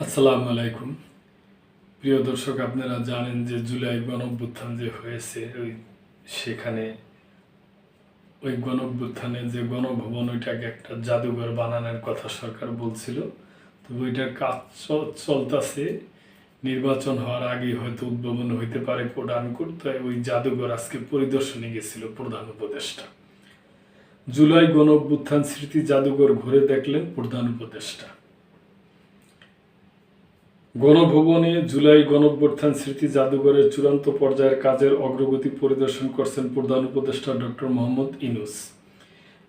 আসসালামু আলাইকুম। প্রিয় দর্শক, আপনারা জানেন যে জুলাই গণঅভ্যুত্থান যে হয়েছে, ওই সেখানে ওই গণঅভ্যুত্থানে যে গণভবন, ওইটাকে একটা জাদুঘর বানানোর কথা সরকার বলছিল। তো ওইটার কাজ চলতেছে। নির্বাচন হওয়ার আগে হয়তো উদ্ভাবন হইতে পারে প্রধান করতে ওই জাদুঘর আজকে পরিদর্শনে গেছিল প্রধান উপদেষ্টা। জুলাই গণ অভ্যুত্থান স্মৃতি জাদুঘর ঘুরে দেখলেন প্রধান উপদেষ্টা। গণভবনে জুলাই গণঅভ্যুত্থান স্মৃতি জাদুঘরের চূড়ান্ত পর্যায়ের কাজের অগ্রগতি পরিদর্শন করছেন প্রধান উপদেষ্টা ডক্টর মোহাম্মদ ইনুস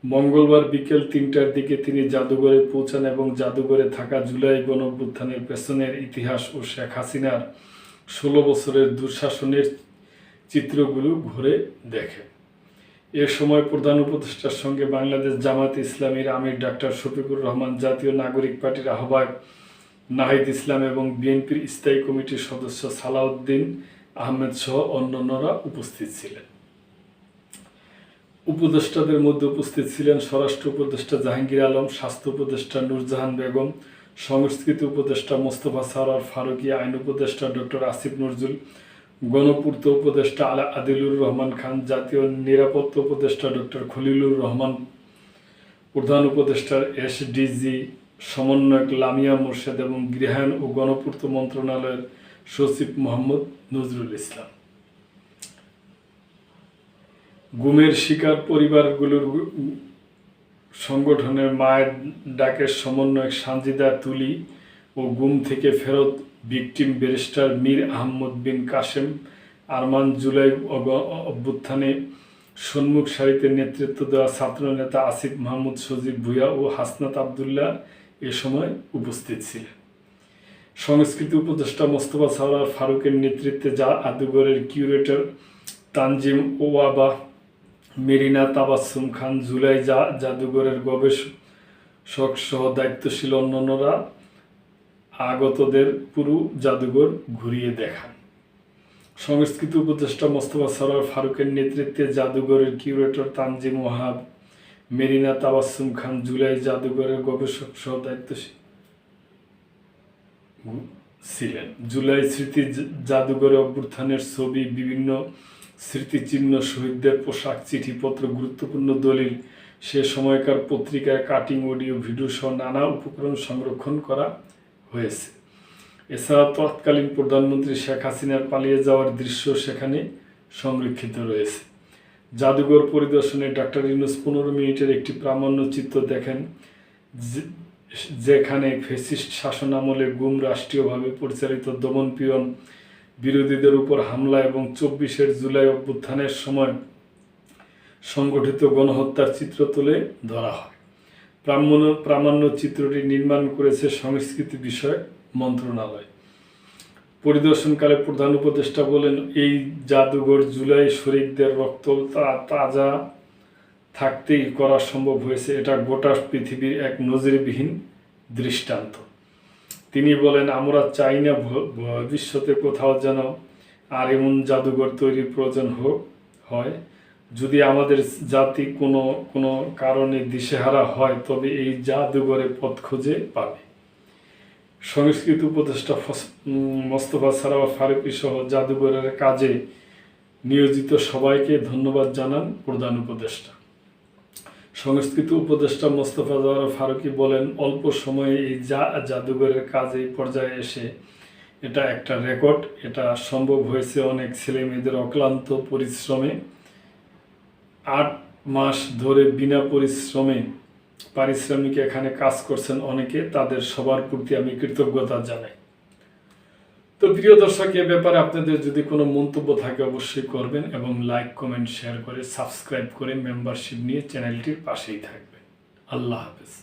মঙ্গলবার বিকেল তিনটার দিকে তিনি জাদুঘরে পৌঁছান এবং জাদুঘরে থাকা জুলাই গণঅভ্যুত্থানের পেছনের ইতিহাস ও শেখ হাসিনার ষোলো বছরের দুঃশাসনের চিত্রগুলো ঘুরে দেখেন এ সময় প্রধান উপদেষ্টার সঙ্গে বাংলাদেশ জামাত ইসলামীর আমির ডাক্তার শফিকুর রহমান জাতীয় নাগরিক পার্টির আহ্বায়ক নাহিদ ইসলাম এবং বিএনপির স্থায়ী কমিটির সদস্য সালাউদ্দিন আহমেদ সহ অন্যান্যরা উপস্থিত ছিলেন। উপদেষ্টাদের মধ্যে উপস্থিত ছিলেন স্বরাষ্ট্র উপদেষ্টা জাহাঙ্গীর আলম, স্বাস্থ্য উপদেষ্টা নূরজাহান বেগম, সংস্কৃতি উপদেষ্টা মোস্তফা সারার ফারুকি, আইন উপদেষ্টা ডক্টর আসিফ নজরুল, গণপূর্ত উপদেষ্টা আলা আদিলুর রহমান খান, জাতীয় নিরাপত্তা উপদেষ্টা ডক্টর খলিলুর রহমান, প্রধান উপদেষ্টার এসডিজি সমন্বয়ক লামিয়া মোর্শেদ এবং গৃহায়ণ ও গণপূর্ত মন্ত্রণালয়ের সচিব মোহাম্মদ নজরুল ইসলাম। গুমের শিকার পরিবারগুলোর সংগঠনের মায়ের ডাকের সমন্বয়ক সানজিদা তুলি ও গুম থেকে ফেরত victim barrister Mir Ahmad Bin Kashem Arman July অভ্যুত্থানে সন্মুখ সারিতে নেতৃত্ব দেওয়া ছাত্রনেতা আসিফ মাহমুদ সজীব ভুয়া ও হাসনাত আবদুল্লাহ এ সময় উপস্থিত ছিলেন। সংস্কৃতি উপদেষ্টা মোস্তফা সাওয়ার ফারুকের নেতৃত্বে যা আদুগরের কিউরেটর তানজিম ওয়াবা, মেরিনা তাবাসুম খান, জুলাই যা জাদুঘরের গবেষক সহ দায়িত্বশীল অন্যান্যরা আগতদের পুরো জাদুঘর ঘুরিয়ে দেখান। সংস্কৃতি উপদেষ্টা মোস্তফা সরার ফারুকের নেতৃত্বে জাদুঘরের কিউরেটর তানজিম ওয়াহাব মেরিনা তাবাসুম খান জুলাই জাদুঘরের গবেষক সহ দায়িত্বশীল। ছিলেন। জুলাই স্মৃতি জাদুঘরে অভ্যুত্থানের ছবি, বিভিন্ন স্মৃতিচিহ্ন, শহীদদের পোশাক, চিঠিপত্র, গুরুত্বপূর্ণ দলিল, সে সময়কার পত্রিকায় কাটিং অডিও, ভিডিও সহ নানা উপকরণ সংরক্ষণ করা হয়েছে। এছাড়া তৎকালীন প্রধানমন্ত্রী শেখ হাসিনার পালিয়ে যাওয়ার দৃশ্য সেখানে সংরক্ষিত রয়েছে। জাদুঘর পরিদর্শনে ডাক্তার ইউনুস পনেরো মিনিটের একটি প্রামাণ্য চিত্র দেখেন যেখানে ফেসিস্ট শাসন আমলে গুম রাষ্ট্রীয়ভাবে পরিচালিত দমন পিয়ন বিরোধীদের উপর হামলা এবং চব্বিশের জুলাই অভ্যুত্থানের সময় সংগঠিত গণহত্যার চিত্র তুলে ধরা হয়। প্রামাণ্য প্রামাণ্য চিত্রটি নির্মাণ করেছে সংস্কৃতি বিষয়ক মন্ত্রণালয়। পরিদর্শনকালে প্রধান উপদেষ্টা বলেন, এই জাদুঘর জুলাই শরিকদের রক্ত তাজা থাকতেই করা সম্ভব হয়েছে। এটা গোটা পৃথিবীর এক নজিরবিহীন দৃষ্টান্ত। তিনি বলেন, আমরা চাই না ভবিষ্যতে কোথাও যেন আর এমন জাদুঘর তৈরির প্রয়োজন হোক হয়। যদি আমাদের জাতি কোনো কোনো কারণে দিশেহারা হয়, তবে এই জাদুঘরে পথ খুঁজে পাবে। সংস্কৃত উপদেষ্টা মোস্তফা সারাওয়া ফারুকি সহ জাদুঘরের কাজে নিয়োজিত সবাইকে ধন্যবাদ জানান প্রধান উপদেষ্টা। সংস্কৃত উপদেষ্টা মোস্তফা জাওয়ার ফারুকি বলেন, অল্প সময়ে এই যা জাদুঘরের কাজ এই পর্যায়ে এসে এটা একটা রেকর্ড, এটা সম্ভব হয়েছে অনেক ছেলে মেয়েদের অক্লান্ত পরিশ্রমে। আট মাস ধরে বিনা পরিশ্রমে পারিশ্রমিক এখানে কাজ করছেন অনেকে, তাদের সবার প্রতি আমি কৃতজ্ঞতা জানাই। তো প্রিয় দর্শক, এ ব্যাপারে আপনাদের যদি কোনো মন্তব্য থাকে অবশ্যই করবেন এবং লাইক, কমেন্ট, শেয়ার করে সাবস্ক্রাইব করে মেম্বারশিপ নিয়ে চ্যানেলটির পাশেই থাকবেন। আল্লাহ হাফেজ।